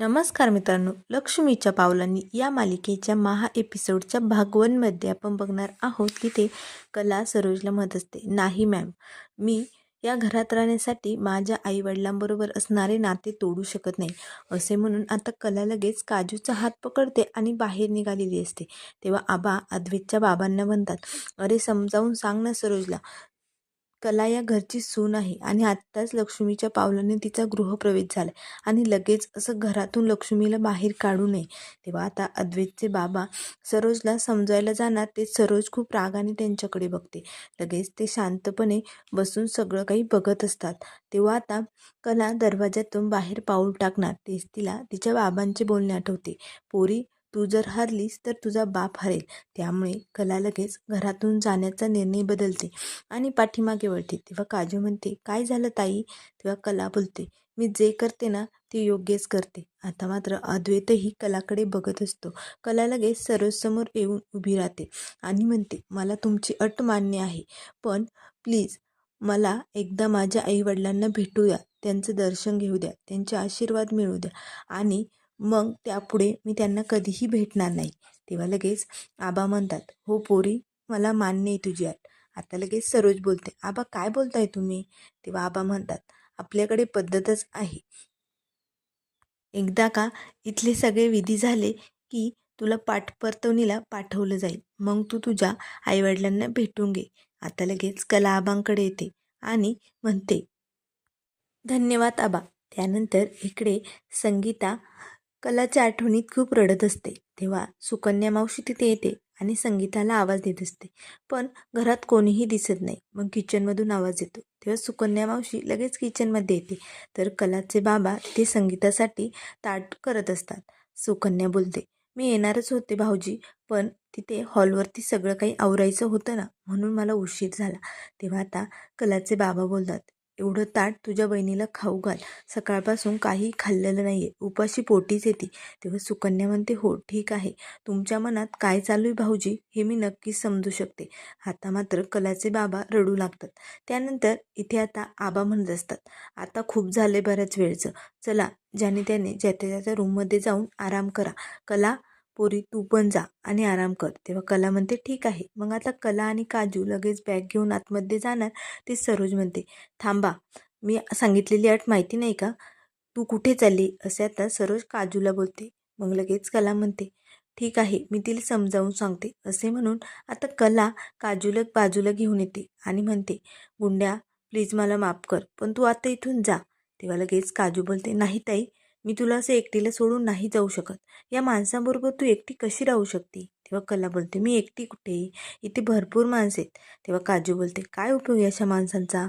नमस्कार मित्रांनो लक्ष्मीच्या पावलांनी या मालिकेच्या महा एपिसोडच्या भाग वनमध्ये आपण बघणार आहोत की ते कला सरोजला म्हणत असते नाही मॅम मी या घरात राहण्यासाठी माझ्या आईवडिलांबरोबर असणारे नाते तोडू शकत नाही. असे म्हणून आता कला लगेच काजूचा हात पकडते आणि बाहेर निघालेली असते. तेव्हा आबा अद्वैतच्या बाबांना म्हणतात अरे समजावून सांग ना सरोजला कला या घरची सून आहे आणि आत्ताच लक्ष्मीच्या पावलाने तिचा गृहप्रवेश झाला आणि लगेच असं घरातून लक्ष्मीला बाहेर काढू नये. तेव्हा आता अद्वैतचे बाबा सरोजला समजायला जाणार ते सरोज खूप रागाने त्यांच्याकडे बघते. लगेच ते शांतपणे बसून सगळं काही बघत असतात. तेव्हा आता कला दरवाज्यातून बाहेर पाऊल टाकणार तेच तिला तिच्या बाबांचे बोलणे आठवते. पोरी तू जर हरलीस तर तुझा बाप हरेल. त्यामुळे कला लगेच घरातून जाण्याचा निर्णय बदलते आणि पाठीमागे वळते. तेव्हा काजू म्हणते काय झालं ताई? तेव्हा कला बोलते मी जे करते ना ते योग्यच करते. आता मात्र अद्वैतही कलाकडे बघत असतो. कला लगेच सर्वसमोर येऊन उभी राहते आणि म्हणते मला तुमची अट मान्य आहे. पण प्लीज मला एकदा माझ्या आईवडिलांना भेटू द्या त्यांचं दर्शन घेऊ द्या. त्यांचे आशीर्वाद मिळू द्या. आणि मग त्यापुढे मी त्यांना कधीही भेटणार नाही. तेव्हा लगेच आबा म्हणतात हो पोरी मला मान्य आहे तुझी अट आता लगेच सरोज बोलते आबा काय बोलताय तुम्ही? तेव्हा आबा म्हणतात आपल्याकडे पद्धतच आहे. एकदा का इथले सगळे विधी झाले की तुला पाठपरतवणीला पाठवलं जाईल. मग तू तुझ्या आईवडिलांना भेटून घे. आता लगेच कला आबांकडे येते आणि म्हणते धन्यवाद आबा. त्यानंतर इकडे संगीता कलाच्या आठवणीत खूप रडत असते. तेव्हा सुकन्या मावशी तिथे येते आणि संगीताला आवाज देत असते. पण घरात कोणीही दिसत नाही. मग किचनमधून आवाज येतो. तेव्हा सुकन्या मावशी लगेच किचनमध्ये येते. तर कलाचे बाबा ते संगीतासाठी ताट करत असतात. सुकन्या बोलते मी येणारच होते भाऊजी पण तिथे हॉलवरती सगळं काही आवरायचं होतं ना म्हणून मला उशीर झाला. तेव्हा आता कलाचे बाबा बोलतात एवढं ताट तुझ्या बहिणीला खाऊ घाल. सकाळपासून काही खाल्लेलं नाही आहे उपाशी पोटीच येते. तेव्हा सुकन्या म्हणते हो ठीक आहे. तुमच्या मनात काय चालू आहे भाऊजी? हे मी नक्कीच समजू शकते. आता मात्र कलाचे बाबा रडू लागतात. त्यानंतर इथे आता आबा म्हणत असतात आता खूप झाले बऱ्याच वेळचं. चला ज्याने त्याने ज्याच्या त्याच्या रूममध्ये जाऊन आराम करा. कला पोरी तू पण जा आणि आराम कर. तेव्हा कला म्हणते ठीक आहे. मग आता कला आणि काजू लगेच बॅग घेऊन आतमध्ये जाणार ते सरोज म्हणते थांबा मी सांगितलेली अट माहिती नाही का? तू कुठे चालली? असे आता सरोज काजूला बोलते. मग लगेच कला म्हणते ठीक आहे मी तिला समजावून सांगते. असे म्हणून आता कला काजूला बाजूला घेऊन येते आणि म्हणते गुंड्या प्लीज मला माफ कर पण तू आता इथून जा. तेव्हा लगेच काजू बोलते नाही ताई मी तुला असं एकटीला सोडून नाही जाऊ शकत. या माणसांबरोबर तू एकटी कशी राहू शकते? तेव्हा कला बोलते मी एकटी कुठे? इथे भरपूर माणसं आहेत. तेव्हा काजू बोलते काय उपयोग अशा माणसांचा?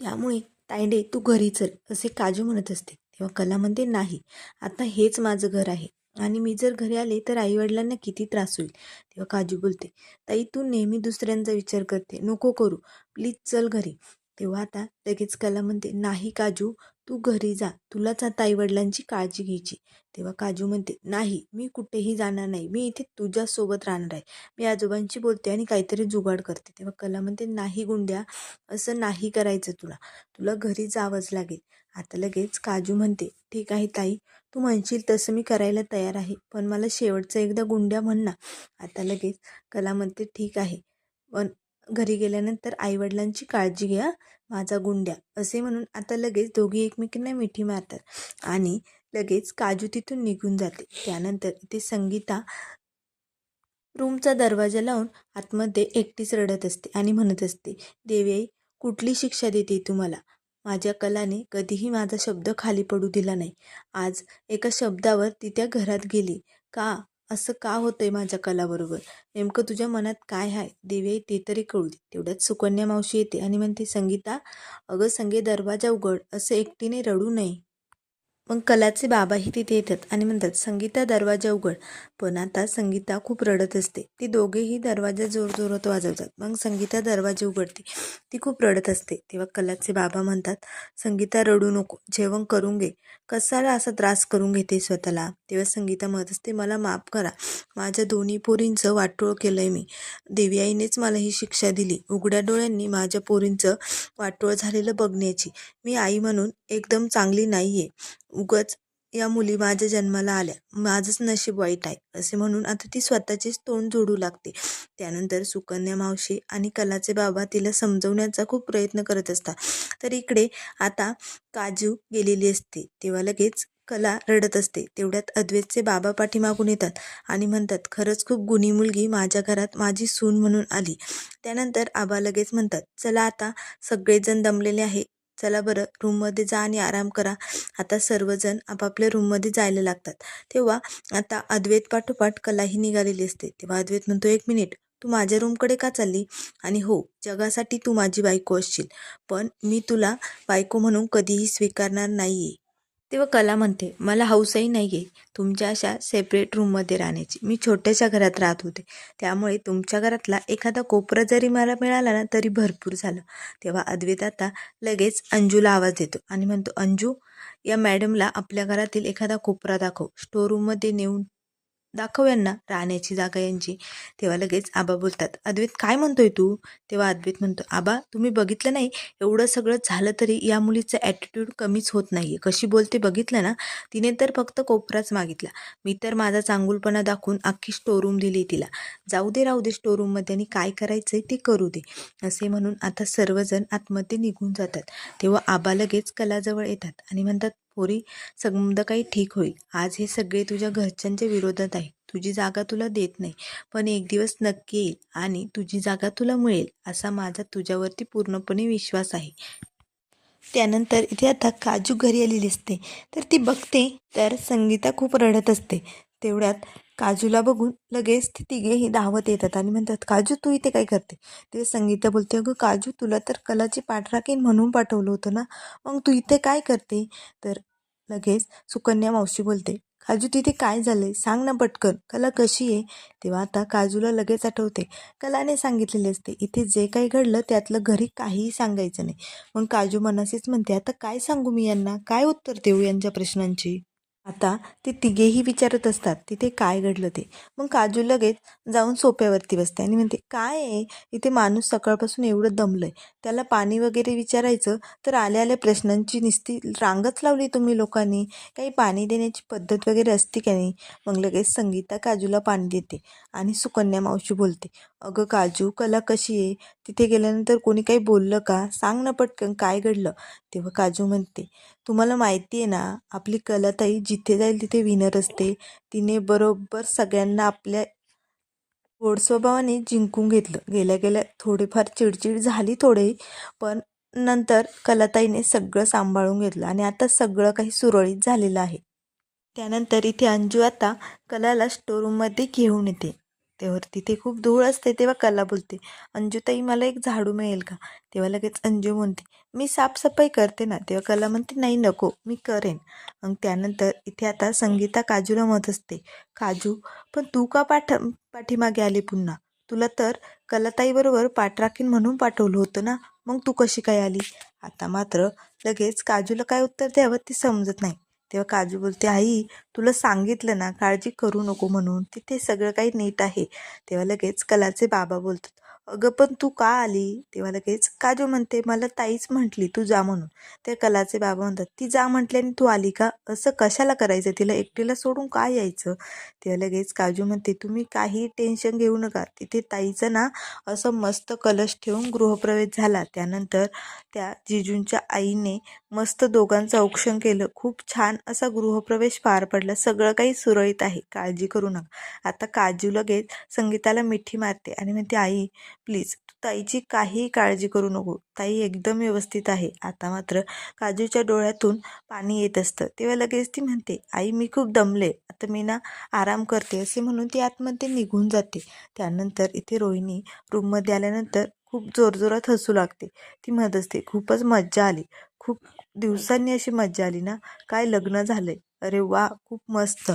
त्यामुळे तायडे तू घरी चल असे काजू म्हणत असते. तेव्हा कला म्हणते नाही आता हेच माझं घर आहे आणि मी जर घरी आले तर आईवडिलांना किती त्रास होईल. तेव्हा काजू बोलते ताई तू नेहमी दुसऱ्यांचा विचार करते. नको करू. प्लीज चल घरी. तेव्हा आता लगेच कला म्हणते नाही काजू तू घरी जा. तुलाच आता आईवडिलांची काळजी घ्यायची. तेव्हा काजू म्हणते नाही मी कुठेही जाणार नाही. मी इथे तुझ्यासोबत राहणार आहे. मी आजोबांची बोलते आणि काहीतरी जुगाड करते. तेव्हा कला म्हणते नाही गुंड्या असं नाही करायचं तुला. तुला घरी जावंच लागेल. आता लगेच काजू म्हणते ठीक आहे ताई. तू म्हणशील तसं मी करायला तयार आहे. पण मला शेवटचं एकदा गुंड्या म्हण ना. आता लगेच कला म्हणते ठीक आहे. पण घरी गेल्यानंतर आईवडिलांची काळजी घ्या माझा गुंड्या असे म्हणून आता लगेच दोघी एकमेकींना मिठी मारतात आणि लगेच काजू तिथून निघून जाते. त्यानंतर इथे संगीता रूमचा दरवाजा लावून आतमध्ये एकटीच रडत असते आणि म्हणत असते देवी कुठली शिक्षा देते तुम्हाला? माझ्या कलाने कधीही माझा शब्द खाली पडू दिला नाही. आज एका शब्दावर ती त्या घरात गेली. का असं का होतंय माझ्या कलाबरोबर? नेमकं तुझ्या मनात काय आहे देवी ते तरी कळू दे. तेवढ्यात सुकन्या मावशी येते आणि म्हणते संगीता अगं संगे दरवाजा उघड. असं एकटीने रडू नये. मग कलाचे बाबाही तिथे येतात आणि म्हणतात संगीता दरवाजा उघड. पण आता संगीता खूप रडत असते. ती दोघेही दरवाजा जोरजोरात वाजवतात. मग संगीता दरवाजा उघडते. ती खूप रडत असते. तेव्हा कलाचे बाबा म्हणतात संगीता रडू नको. जेवण करून घे. कसाला असा त्रास करून घेते स्वतःला? तेव्हा संगीता म्हणत असते मला माफ करा. माझ्या दोन्ही पोरींचं वाटोळ केलं आहे मी. देवी आईनेच मला ही शिक्षा दिली. उघड्या डोळ्यांनी माझ्या पोरींचं वाटोळ झालेलं बघण्याची. मी आई म्हणून एकदम चांगली नाही आहे उगच या मुली माझ्या जन्माला आल्या. माझंच नशीब वाईट आहे असे म्हणून आता ती स्वतःचेच तोंड जोडू लागते. त्यानंतर सुकन्या मावशी आणि कलाचे बाबा तिला समजवण्याचा खूप प्रयत्न करत असतात. तर इकडे आता काजू गेलेली असते तेव्हा लगेच कला रडत असते. तेवढ्यात अद्वैतचे बाबा पाठीमागून येतात आणि म्हणतात खरंच खूप गुणी मुलगी माझ्या घरात माझी सून म्हणून आली. त्यानंतर आबा लगेच म्हणतात चला आता सगळेजण दमलेले आहे चला बरं रूममध्ये जा आणि आराम करा. आता सर्वजण आपापल्या रूममध्ये जायला लागतात. तेव्हा आता अद्वैत पाठोपाठ कलाही निघालेली असते. तेव्हा अद्वैत म्हणतो एक मिनिट तू माझ्या रूमकडे का चालली? आणि हो जगासाठी तू माझी बायको असशील. पण मी तुला बायको म्हणून कधीही स्वीकारणार नाही आहे तेव्हा कला म्हणते मला हौसही नाही आहे तुमच्या अशा सेपरेट रूममध्ये राहण्याची. मी छोट्याशा घरात राहत होते. त्यामुळे तुमच्या घरातला एखादा कोपरा जरी मला मिळाला ना तरी भरपूर झालं. तेव्हा अद्वैत आता लगेच अंजूला आवाज देतो आणि म्हणतो अंजू या मॅडमला आपल्या घरातील एखादा कोपरा दाखव. स्टोर रूममध्ये नेऊन दाखव यांना राहण्याची जागा यांची. तेव्हा लगेच आबा बोलतात अद्वैत काय म्हणतोय तू? तेव्हा अद्वैत म्हणतो आबा तुम्ही बघितलं नाही? एवढं सगळं झालं तरी या मुलीचं ॲटिट्यूड कमीच होत नाही आहे कशी बोलते बघितलं ना? तिने तर फक्त कोपराच मागितला. मी तर माझा चांगुलपणा दाखवून अख्खी स्टोरूम दिली तिला. जाऊ दे राहू दे स्टोरूममध्ये आणि काय करायचं ते करू दे. असे म्हणून आता सर्वजण आतमध्ये निघून जातात. तेव्हा आबा लगेच कलाजवळ येतात आणि म्हणतात पोरी समद काही ठीक होईल. आज हे सगळे तुझ्या घरच्यांच्या विरोधात आहे. तुझी जागा तुला देत नाही. पण एक दिवस नक्की येईल आणि तुझी जागा तुला मिळेल असा माझा तुझ्यावरती पूर्णपणे विश्वास आहे. त्यानंतर इथे आता काजू घरी आलेली असते तर ती बघते तर संगीता खूप रडत असते. तेवढ्यात काजूला बघून लगेच ते तिघेही धावत येतात आणि म्हणतात काजू तू इथे काय करते? ते संगीता बोलते अगं काजू तुला तर कलाची पाठराखीन म्हणून पाठवलं होतं ना. मग तू इथे काय करते? तर लगेच सुकन्या मावशी बोलते काजू तिथे काय झालंय? सांग ना पटकन. कला कशी आहे? तेव्हा आता काजूला लगेच आठवते. कलाने सांगितलेले असते इथे जे काही घडलं त्यातलं घरी काहीही सांगायचं नाही. मग काजू मनासेच म्हणते आता काय सांगू मी यांना? काय उत्तर देऊ यांच्या प्रश्नांची? आता ते तिघेही विचारत असतात तिथे काय घडलं ते? मग काजू लगेच जाऊन सोप्यावरती बसते आणि म्हणते काय आहे? इथे माणूस सकाळपासून एवढं दमलंय. त्याला पाणी वगैरे विचारायचं तर आल्या आल्या प्रश्नांची निस्ती रांगच लावली तुम्ही लोकांनी. काही पाणी देण्याची पद्धत वगैरे असते का नाही? मग लगेच संगीता काजूला पाणी देते आणि सुकन्या मावशी बोलते अगं काजू कला कशी आहे? तिथे गेल्यानंतर कोणी काही बोललं का? सांग ना पटकन काय घडलं? तेव्हा काजू म्हणते तुम्हाला माहिती आहे ना आपली कलाताई जिथे जाईल तिथे विनर असते. तिने बरोबर सगळ्यांना आपल्या गोड स्वभावाने जिंकून घेतलं. गेल्या गेल्या थोडीफार चिडचिड झाली थोडे पण नंतर कलाताईने सगळं सांभाळून घेतलं आणि आता सगळं काही सुरळीत झालेलं आहे. त्यानंतर इथे अंजू आता कलाला स्टोरूममध्ये घेऊन येते. तेव्हा तिथे खूप धूळ असते तेव्हा कला बोलते. अंजूताई मला एक झाडू मिळेल का? तेव्हा लगेच अंजू म्हणते मी साफसफाई करते ना. तेव्हा कला म्हणते नाही नको मी करेन. मग त्यानंतर इथे आता संगीता काजूला मत असते. काजू पण तू का पाठ पाठीमागे आली पुन्हा? तुला तर कलाताईबरोबर पाठराखीन म्हणून पाठवलं होतं ना? मग तू कशी काय आली? आता मात्र लगेच काजूला काय उत्तर द्यावं ते समजत नाही. तेव्हा काजू बोलते आई तुला सांगितलं ना काळजी करू नको म्हणून. तिथे सगळं काही नीट आहे. तेव्हा लगेच कलाचे बाबा बोलतात अगं पण तू का आली? तेव्हा लगेच काजू म्हणते मला ताईच म्हटली तू जा म्हणून. ते कलाचे बाबा म्हणतात ती जा म्हटल्याने तू आली का? असं कशाला करायचं? तिला एकटीला सोडून का यायचं? तेव्हा लगेच काजू म्हणते तुम्ही काही टेन्शन घेऊ नका. तिथे ताईचं ना असं मस्त कलश ठेवून गृहप्रवेश झाला. त्यानंतर त्या जिजूंच्या आईने मस्त दोघांचं औक्षण केलं. खूप छान असा गृहप्रवेश पार पडला. सगळं काही सुरळीत आहे. काळजी करू नका. आता काजू लगेच संगीताला मिठी मारते आणि म्हणते आई प्लीज तू ताईची काहीही काळजी करू नको. ताई एकदम व्यवस्थित आहे. आता मात्र काजूच्या डोळ्यातून पाणी येत असतं. तेव्हा लगेच ती म्हणते आई मी खूप दमले. आता मी ना आराम करते. असे म्हणून ती आतमध्ये निघून जाते. त्यानंतर इथे रोहिणी रूममध्ये आल्यानंतर खूप जोरजोरात हसू लागते. ती म्हणत असते खूपच मज्जा आली. खूप दिवसांनी अशी मज्जा आली ना? काय लग्न झालंय? अरे वा खूप मस्त.